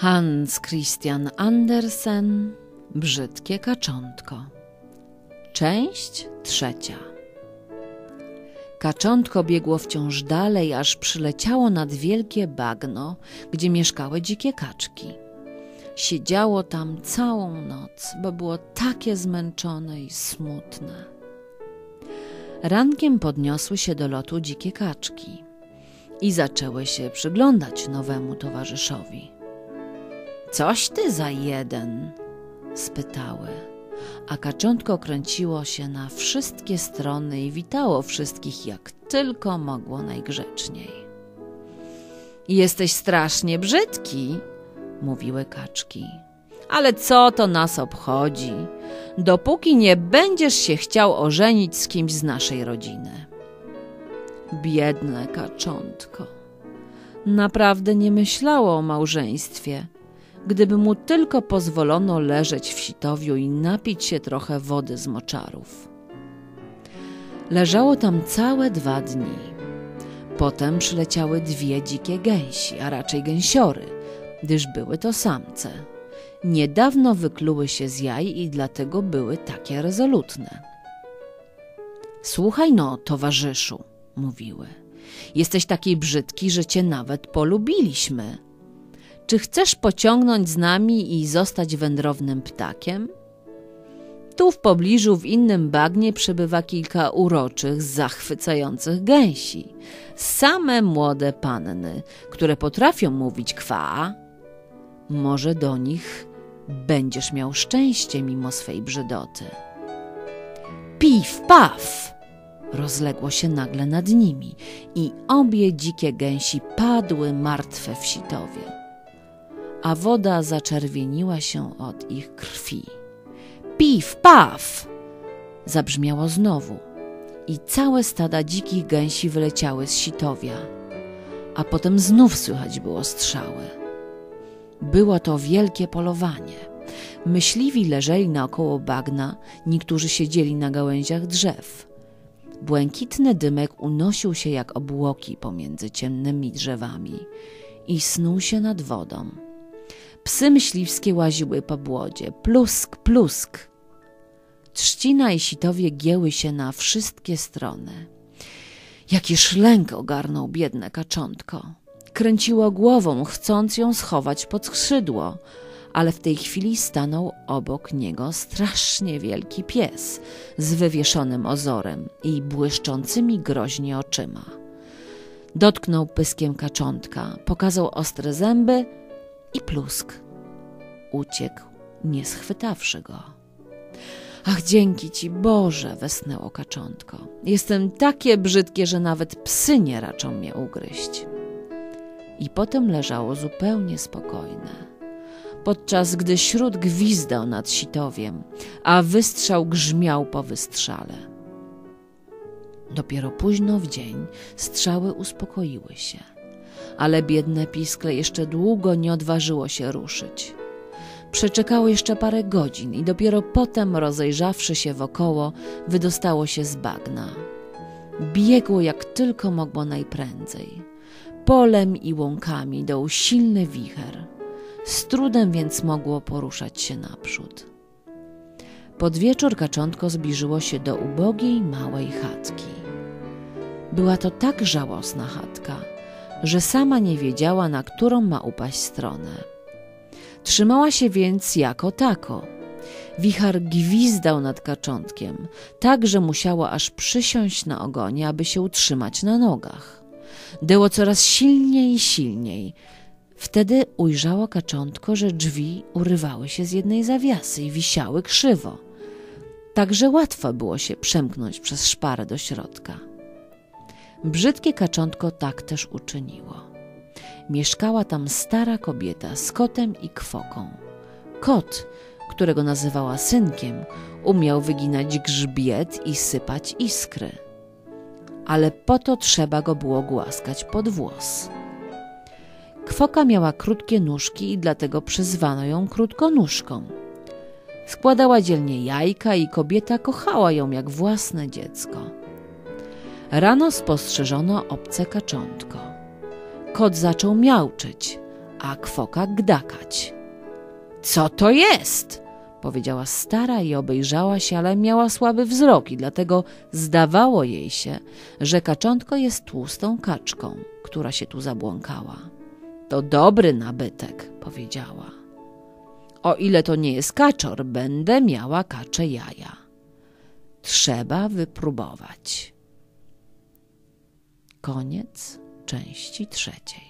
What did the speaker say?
Hans Christian Andersen Brzydkie kaczątko Część trzecia Kaczątko biegło wciąż dalej, aż przyleciało nad wielkie bagno, gdzie mieszkały dzikie kaczki. Siedziało tam całą noc, bo było takie zmęczone i smutne. Rankiem podniosły się do lotu dzikie kaczki i zaczęły się przyglądać nowemu towarzyszowi. Coś ty za jeden? spytały, a kaczątko kręciło się na wszystkie strony i witało wszystkich jak tylko mogło najgrzeczniej. Jesteś strasznie brzydki, mówiły kaczki. Ale co to nas obchodzi, dopóki nie będziesz się chciał ożenić z kimś z naszej rodziny. Biedne kaczątko. Naprawdę nie myślało o małżeństwie, gdyby mu tylko pozwolono leżeć w sitowiu i napić się trochę wody z moczarów. Leżało tam całe dwa dni. Potem przyleciały dwie dzikie gęsi, a raczej gęsiory, gdyż były to samce. Niedawno wykluły się z jaj i dlatego były takie rezolutne. Słuchaj no, towarzyszu, mówiły. Jesteś taki brzydki, że cię nawet polubiliśmy. Czy chcesz pociągnąć z nami i zostać wędrownym ptakiem? Tu w pobliżu, w innym bagnie, przebywa kilka uroczych, zachwycających gęsi. Same młode panny, które potrafią mówić kwa. Może do nich będziesz miał szczęście mimo swej brzydoty. Piw, paf! Rozległo się nagle nad nimi i obie dzikie gęsi padły martwe w sitowie a woda zaczerwieniła się od ich krwi. Piw, paf! Zabrzmiało znowu i całe stada dzikich gęsi wyleciały z sitowia, a potem znów słychać było strzały. Było to wielkie polowanie. Myśliwi leżeli naokoło bagna, niektórzy siedzieli na gałęziach drzew. Błękitny dymek unosił się jak obłoki pomiędzy ciemnymi drzewami i snuł się nad wodą. Psy myśliwskie łaziły po błodzie. Plusk, plusk. Trzcina i sitowie gieły się na wszystkie strony. Jakiż lęk ogarnął biedne kaczątko. Kręciło głową, chcąc ją schować pod skrzydło, ale w tej chwili stanął obok niego strasznie wielki pies z wywieszonym ozorem i błyszczącymi groźnie oczyma. Dotknął pyskiem kaczątka, pokazał ostre zęby i plusk. Uciekł, nie schwytawszy go. Ach, dzięki ci Boże, westnęło kaczątko. Jestem takie brzydkie, że nawet psy nie raczą mnie ugryźć. I potem leżało zupełnie spokojne podczas gdy śród gwizdał nad sitowiem, a wystrzał grzmiał po wystrzale. Dopiero późno w dzień strzały uspokoiły się ale biedne piskle jeszcze długo nie odważyło się ruszyć. Przeczekało jeszcze parę godzin i dopiero potem, rozejrzawszy się wokoło, wydostało się z bagna. Biegło jak tylko mogło najprędzej. Polem i łąkami dał silny wicher. Z trudem więc mogło poruszać się naprzód. Pod wieczór kaczątko zbliżyło się do ubogiej, małej chatki. Była to tak żałosna chatka, że sama nie wiedziała, na którą ma upaść stronę. Trzymała się więc jako tako. Wichar gwizdał nad kaczątkiem, tak że musiało aż przysiąść na ogonie, aby się utrzymać na nogach. Deło coraz silniej i silniej. Wtedy ujrzało kaczątko, że drzwi urywały się z jednej zawiasy i wisiały krzywo. Także łatwo było się przemknąć przez szparę do środka. Brzydkie kaczątko tak też uczyniło. Mieszkała tam stara kobieta z kotem i kwoką. Kot, którego nazywała synkiem, umiał wyginać grzbiet i sypać iskry. Ale po to trzeba go było głaskać pod włos. Kwoka miała krótkie nóżki i dlatego przyzwano ją krótkonóżką. Składała dzielnie jajka i kobieta kochała ją jak własne dziecko. Rano spostrzeżono obce kaczątko. Kot zaczął miauczyć, a kwoka gdakać. Co to jest? powiedziała stara i obejrzała się, ale miała słaby wzrok i dlatego zdawało jej się, że kaczątko jest tłustą kaczką, która się tu zabłąkała. To dobry nabytek, powiedziała. O ile to nie jest kaczor, będę miała kacze jaja. Trzeba wypróbować. Koniec części trzeciej.